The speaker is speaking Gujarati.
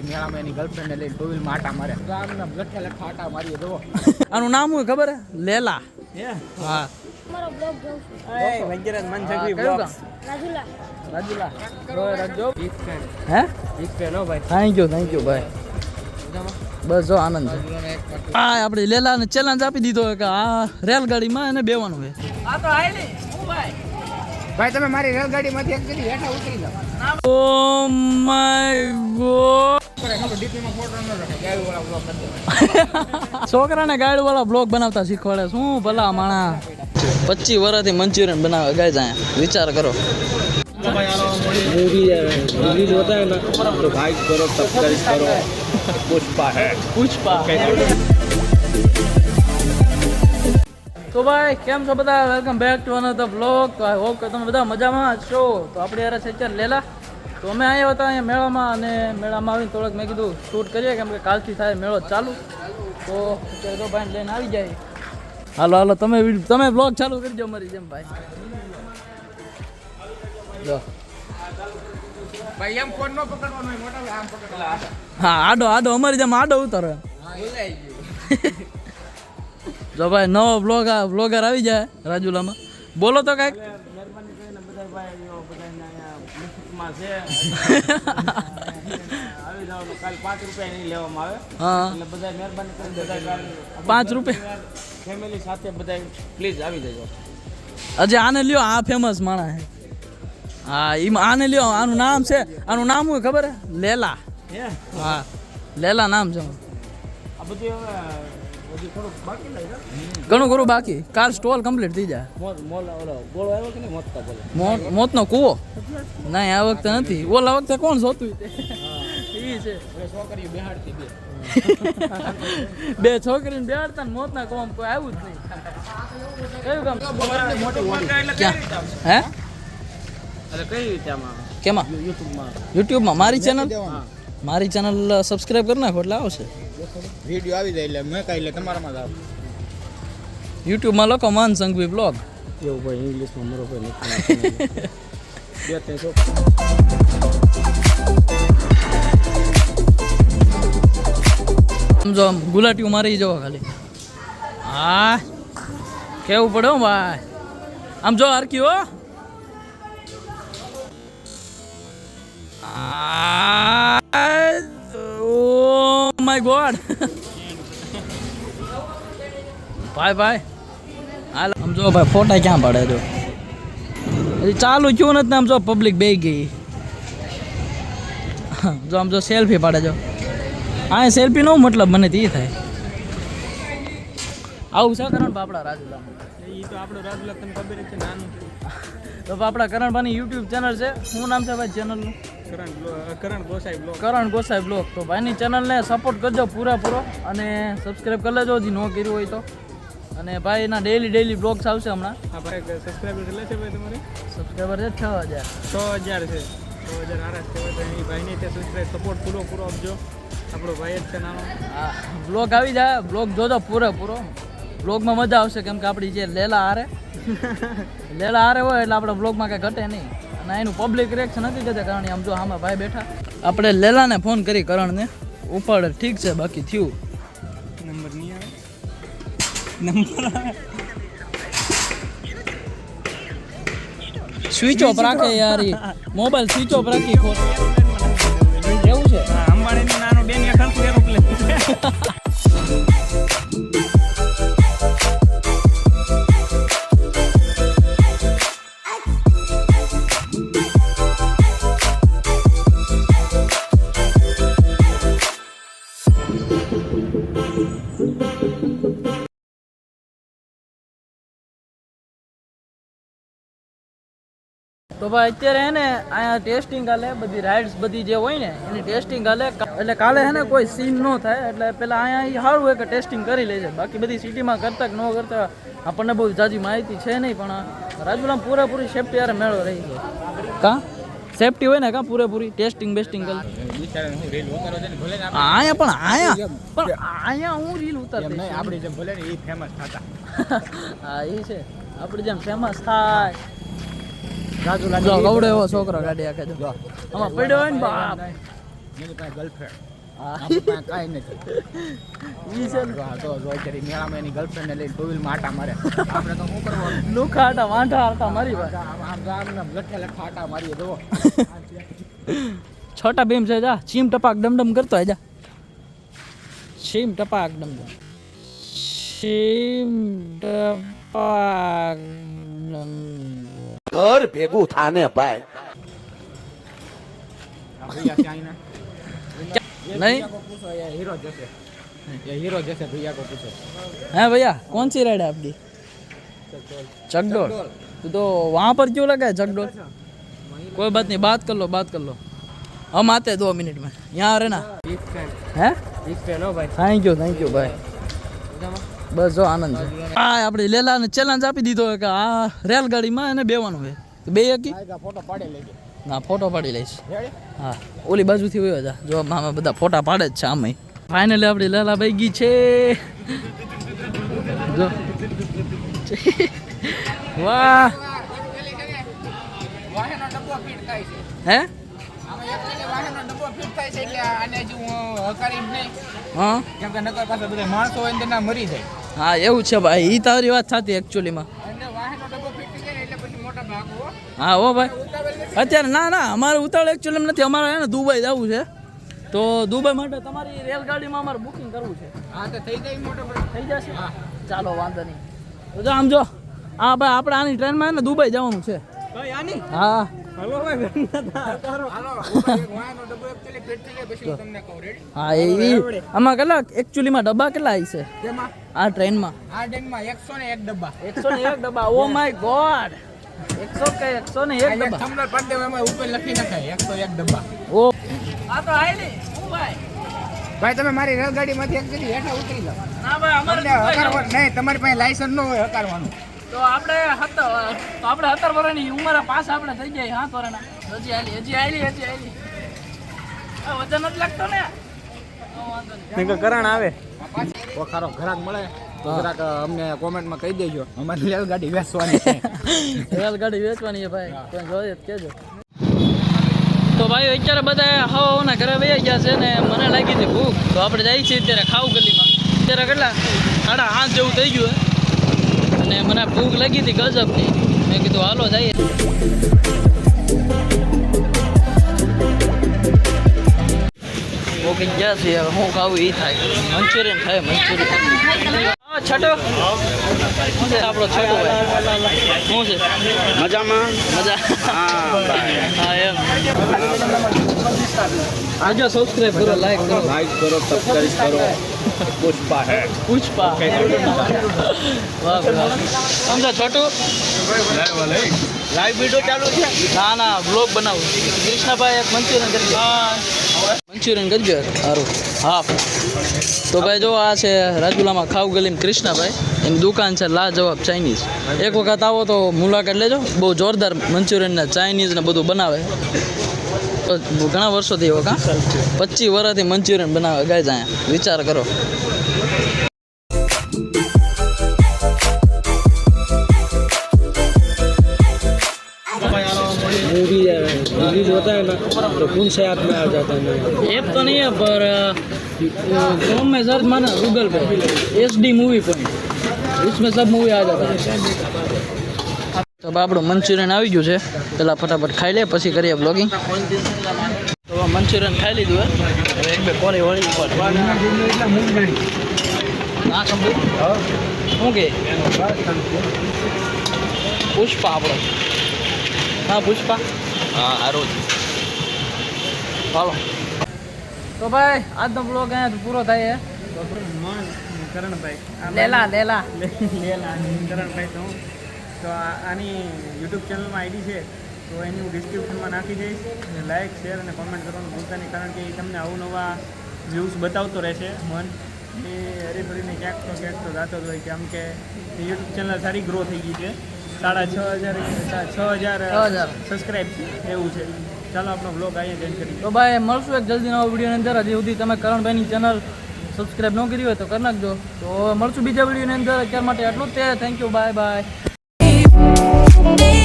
હતી મેળામાં એની ગર્લફ્રેન્ડને લઈને ટુ વ્હીલમાં આટા મારે. તો નામ લઠ્ઠા લઠ્ઠા આટા મારીએ જુઓ. આનું નામ શું ખબર? હે લેલા. હા? મારો બ્લોગ જોઉં છું. કયું ગામ? રાજુલા. રાજુલા. રોય રાખજો બિગ ફેન હે? બિગ ફેન હો ભાઈ. થેન્ક યુ થેન્ક યુ ભાઈ. બસ જો આનંદ હા આપડે આપણે લેલાને ચેલેન્જ આપી દીધો કે આ રેલગાડીમાં એને બેવાનું છે. આ તો આયલી ને ભાઈ? તમે મારી રેલગાડીમાંથી એક કરી હેઠા ઉતરી જાઓ. ઓ માય ગોડ છોકરાને ગાડી વાળા બ્લોગ બનાવતા શીખવાડે શું ભલા માણા. પચીસ વર્ષથી મંચુરિયન બનાવે ગાય જાય. વિચાર કરો. પુષ્પા તો ભાઈ કેમ છો બધા? Welcome back to another blog તો આઈ હોપ કે તમે બધા મજામાં છો. તો આપણે યાર છે અત્યારે લેલા. તો અમે આવ્યા હતા અહીંયા મેળામાં અને મેળામાં આવીને થોડોક મેં કીધું શૂટ કરીએ કેમ કે કાલથી થાય મેળો ચાલુ. તો અત્યારે તો ભાઈ લઈને આવી જાય. હાલો હાલો તમે તમે બ્લોગ ચાલુ કરી દો મારી જેમ ભાઈ. જો. ભાઈ એમ ફોન નો પકડવાનો મોટા આમ પકડવાનો હા આડો આડો અમારી જેમ આડો ઉતારો. જો ભાઈ નવો બ્લોગ બ્લોગર આવી જાય રાજુલામાં. બોલો તો કાંઈક. હા. પાંચ રૂપિયા. ફેમિલી સાથે બધા પ્લીઝ આવી જજો. હજી આને લ્યો આ ફેમસ માણા છે. હા એમાં આને લ્યો આનું નામ છે આનું નામ હું ખબર હે લેલા. હા? લેલા નામ છે. આ બધું ઘણું ઘણું બાકી. કાર સ્ટોલ કમ્પ્લીટ થઈ જાય. મોત નો કુવો? કૂવો આ વખતે નથી. ઓલા વખતે કોણ જોતું બે છોકરીને બેહાડતા ને મોતના કોમ કોઈ આવ્યું જ નહીં. કયું કામ? હે? કેમાં? યુટ્યુબમાં. મારી ચેનલ મારી ચેનલ સબસ્ક્રાઇબ કરી નાખો એટલે આવશે. વીડિયો આવી જાય એટલે મેં કાંઈ એટલે તમારામાં જ આવે. યુટ્યુબમાં લખો માન સંઘવી બ્લોગ એવું ભાઈ ઇંગ્લિશમાં મારો ભાઈ બે ત્રણ સમજો આમ ગુલાટીઓ મારી જવો ખાલી. હા? કેવું પડે હો ભાઈ? આમ જો હરકી હો. ઓ માય ગોડ ભાઈ ભાઈ. હાલ, આમ જો ભાઈ ફોટા ક્યાં પાડે જો હજી ચાલુ થયું નથી આમ જો પબ્લિક બે ગઈ. જો આમ જો સેલ્ફી પાડે જો આ સેલ્ફી નો મતલબ મને તે થાય. આવું છે કરણ બાપડા રાજુલા. એ તો આપણો રાજુલા તમને ખબર છે નાનું તો આપણા કરણભાની યુટ્યુબ ચેનલ છે. શું નામ છે ભાઈ ચેનલનું કરણ કરણ ગોસાઈ બ્લોગ. કરણ ગોસાઈ બ્લોગ. તો ભાઈની ચેનલને સપોર્ટ કરજો પૂરેપૂરો અને સબસ્ક્રાઈબ કરી લેજો હજી ન કર્યું હોય તો. અને ભાઈ એના ડેલી ડેલી બ્લોગ્સ આવશે હમણાં. હા ભાઈ સબસ્ક્રાઈબર કેટલા છે ભાઈ તમારે? સબસ્ક્રાઈબર છે છ હજાર. છ હજાર છે. છ હજાર આરાસ કહેવાય તો એ ભાઈને તે સબસ્ક્રાઈબ સપોર્ટ પૂરો પૂરો આપજો. આપણો ભાઈ જ છે નાનો. હા બ્લોગ આવી જાય. બ્લોગ જોજો પૂરેપૂરો બ્લોગમાં મજા આવશે કેમ કે આપણી જે લેલા હારે. લેલા હારે હોય એટલે આપણે બ્લોગમાં કાંઈ ઘટે નહીં. અને એનું પબ્લિક રિએક્શન નથી કહેતા કારણ આમ જો આમાં ભાઈ બેઠા. આપણે લેલાને ફોન કરી કરણને. ઉપર ઠીક છે બાકી થયું. નંબર નહીં આવે? નંબર સ્વિચ ઓફ રાખે યાર મોબાઈલ સ્વિચ ઓફ રાખી ખોટ. તો ભાઈ અત્યારે હે ને અહીંયા ટેસ્ટિંગ હાલે બધી રાઇડ્સ બધી જે હોય ને એની ટેસ્ટિંગ હાલે. એટલે કાલે હે ને કોઈ સીન ન થાય એટલે પેલા અહીંયા ઈ સારું હોય કે ટેસ્ટિંગ કરી લે છે બાકી બધી સિટીમાં કરતા કે ન કરતા આપણને બહુ જાજી માહિતી છે નહીં પણ રાજુલામ પૂરેપૂરી સેફટી યારે મેળો રહી છે કા? સેફટી હોય ને કા પૂરેપૂરી? ટેસ્ટિંગ બેસ્ટિંગ કરી અહીંયા પણ અહીંયા. પણ અહીંયા હું રીલ ઉતાર ઉતારતી આપણી જેમ ભલે ને એ ફેમસ થતા. હા એ છે. આપણે જેમ ફેમસ થાય. જો ગવડો એવો છોકરો ગાડી આખે જો. આમાં પડ્યો હોય ને બાપ એની પાસે ગર્લફ્રેન્ડ છોટા ભીમ છે જા. ચીમ ટપાક ડમડમ કરતો જા. ચીમ ટપાક ડમડમ ચીમ ટપાક ડમડમ. ઘર ભેગું થાને ભાઈ આ ભૈયા છે અહીંના. नहीं को पूछो ये हीरो जैसे ये हीरो जैसे भैया को पूछो है भैया कौन सी राइड है आपकी चकडोल तो, तो वहाँ पर क्यों लगा है चकडोल कोई बात नहीं बात कर लो बात कर लो हम आते हैं दो मिनट में यहाँ रहना बिग फैन है बिग फैन हो भाई બસ જો આનંદ છે. આ આપણે લેલાને ચેલેન્જ આપી દીધો કે આ રેલગાડીમાં એને બેવાનું છે. તો બે કી આયગા ફોટો પાડી લેજે. ના ફોટો પાડી લઈશ. હા. ઓલી બાજુથી વયો જા. જો મામા બધા ફોટા પાડે જ છે આમે ફાઇનલી આપણી લેલા ભાઈ ગઈ છે. જો. વાહ. વાહનો ડબ્બો ફિટ થાય છે. હે? આમાં એકચ્યુઅલી વાહનો ડબ્બો ફિટ થાય છે એટલે આને હજુ હું કેમ કે નકર પાસે બધા માણસો હોય ને મરી જાય. હા એવું છે ભાઈ. એ તારી વાત સાચી એકચ્યુઅલીમાં હો. હા ભાઈ. અત્યારે ના ના અમારે ઉતાવળ એકચ્યુઅલી નથી. અમારે એને દુબઈ જવું છે. તો દુબઈ માટે તમારી રેલગાડીમાં અમારે બુકિંગ કરવું છે. હા તો થઈ જાય મોટો થઈ જશે? ચાલો વાંધો નહીં. તો જો આમ જો. હા ભાઈ આપણે આની ટ્રેનમાં એને ને દુબઈ જવાનું છે. હા. હા એ આમાં કેટલા એકચ્યુઅલીમાં ડબ્બા કેટલા આવી છે? આ ટ્રેનમાં. આ ડેનમાં એકસો ને એક ડબ્બા. એકસો ને એક ડબ્બા. ઓ માય ગોડ એકસો કે એકસો ને એક ડબ્બા. થંબનેલ પાડી દેવું એમાં ઉપર લખી નખાય એકસો એક ડબ્બા. ઓ. આ તો આયલી હું ભાઈ? ભાઈ તમે મારી રેલગાડીમાંથી માંથી હેઠા ઉતરી જાઓ. ના ભાઈ અમારે નહીં તમારી પાસે લાયસન્સ ન હોય હકારવાનું. તો આપણે સત્તર તો આપણે અત્યાર વર્ષની ઉંમરે પાસ આપણે થઈ જાય હા વર્ષના હજી આવી હજી આવી હજી આ વજન જ લાગતો ને? વાંધો નહીં. કરણ આવે. વખારો ઘરાક મળે તો જરાક અમને કોમેન્ટમાં કહી દેજો. અમારી રેલગાડી વેચવાની છે. રેલગાડી વેચવાની છે ભાઈ. કોઈ જોઈએ કેજો તો ભાઈ અત્યારે બધા હવાના ઘરે વહી ગયા છે ને મને લાગી હતી ભૂખ. તો આપણે જઈએ છીએ અત્યારે ખાવું ગલીમાં. અત્યારે કેટલા? સાડા આઠ જેવું થઈ ગયું હે. અને મને ભૂખ લાગી હતી ગજબની. મેં કીધું હાલો જઈએ. ઓકે ગયા છે હવે હું ખાવું એ થાય. મંચુરિયન થાય મંચુરિયન. હા છઠ્ઠો. શું છે આપણો છઠો ભાઈ? શું છે? મજામાં? મજા. હા હા એમ. આજો સબસ્ક્રાઇબ કરો લાઈક કરો. લાઈક કરો સબસ્ક્રાઇબ કરો. પુષ્પા હે. પુષ્પા. સમજો છોટું. લાઈવ વિડિયો ચાલુ છે? ના ના બ્લોગ બનાવું. કૃષ્ણભાઈ એક મંચુરિયન કરી મંચુરિયન કરજો સારું. હા. તો ભાઈ જો આ છે રાજુલામાં ખાવ ગલીમ કૃષ્ણભાઈ. એની દુકાન છે લા જવાબ ચાઇનીઝ એક વખત આવો તો મુલાકાત લેજો. બહુ જોરદાર મંચુરિયન ને ચાઇનીઝ ને બધું બનાવે. ઘણા વર્ષોથી એવો કા પચીસ વર્ષથી મંચુરિયન બનાવે ગાય અહીંયા વિચાર કરો मूवी रिलीज होता है ना तो कौन से ऐप में आ जाता है मेरा? ऐप तो नहीं है पर क्रोम में सर्च माना गूगल पे एच डी मूवी पॉइंट उसमें सब मूवी आ जाता है તો આપણું મંચુરિયન આવી ગયું છે. પેલા ફટાફટ ખાઈ લે પછી કરીએ બ્લોગિંગ તો મંચુરિયન ખાઈ લીધું હે. હવે એક બે કોરી વળી ઉપર ના શું કે? પુષ્પા આપણો. હા પુષ્પા. હા સારું ચાલો તો ભાઈ આજનો બ્લોગ અહીંયા પૂરો થાય કરણભાઈ લેલા લેલા. લેલા કરણભાઈ તો હું. તો આની યુટ્યુબ ચેનલમાં આઈડી છે તો એની હું ડિસ્ક્રિપ્શનમાં નાખી દઈશ. અને લાઇક શેર અને કોમેન્ટ કરવાનું ભૂલતા નહીં કારણ કે એ તમને અવનવા વ્યૂઝ બતાવતો રહેશે મન. એ હરીફરીને ક્યાંક તો ક્યાંક તો જાતો જ હોય કેમ કે યુટ્યુબ ચેનલ સારી ગ્રો થઈ ગઈ છે. સાડા છ હજાર છ હજાર હજાર. સબસ્ક્રાઈબ છે. એવું છે. ચાલો આપણો બ્લોગ અહીંયા જોઈન કરીએ. તો ભાઈ મળશું એક જલ્દી નવા વિડીયોની અંદર. હજી સુધી તમે કરણભાઈની ચેનલ સબસ્ક્રાઈબ ન કરી હોય તો કરી નાખજો. તો મળશું બીજા વિડીયોની અંદર. અત્યાર માટે આટલું જ. તે thank you bye bye need